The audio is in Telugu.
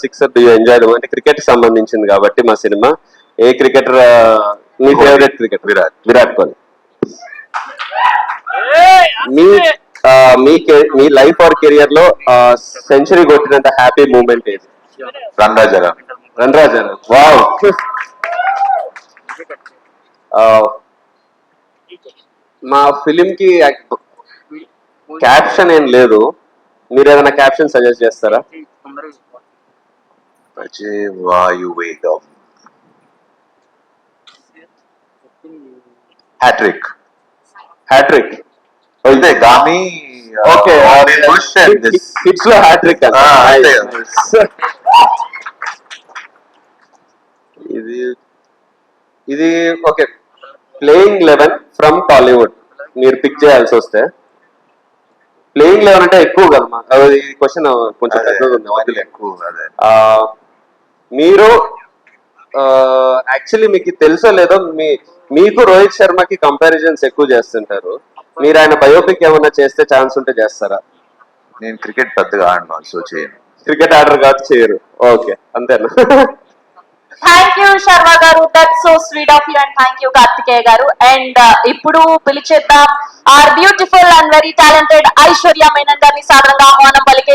sixer do you enjoy the అంటే క్రికెట్ సంబంధించింది కాబట్టి మా సినిమా. ఏ క్రికెటర్ మీ ఫేవరెట్ క్రికెట్ విరాట్. విరాట్ కోహ్లీ. మీ మీ లైఫ్ ఆర్ కెరియర్లో సెంచరీ కొట్టినంత హ్యాపీ మూమెంట్ ఏది? రన్ రాజారా రన్ రాజా వావ్ మా ఫిలిం కి క్యాప్షన్ ఏం లేదు. మీరు ఏదైనా క్యాప్షన్ సజెస్ట్ చేస్తారా వచ్చే వాయు వేగం హ్యాట్రిక్ హ్యాట్రిక్ అయితే గామి ఓకే హిట్స్లో హ్యాట్రిక్ ఇది ఇది okay playing eleven from Tollywood మీరు పిక్ చేయాల్సి వస్తే. ప్లేయింగ్ లెవెన్ అంటే ఎక్కువ కదా మా అది క్వశ్చన్ కొంచెం పెద్దగా ఉంది వదిలే. ఎక్కువ అదే. ఆ, మీరు యాక్చువల్లీ మీకు తెలుసో లేదో మీ మీకు రోహిత్ శర్మకి కంపారిజన్స్ ఎక్కువ చేస్తుంటారు. మీరు ఆయన బయోపిక్ ఏమన్నా చేస్తే ఛాన్స్ ఉంటే చేస్తారా? నేను క్రికెట్ పెద్దగా ఆడను సో చేయను. క్రికెట్ ఆర్డర్ కాదు చేయరు. ఓకే అంతేనా? Thank you Sharma garu. That so sweet of you and thank you Kartikeya garu. And ఇప్పుడు పిలిచేద్దాం our beautiful and very talented Aishwarya Menon గారిని సాధారణంగా ఆహ్వానం పలికే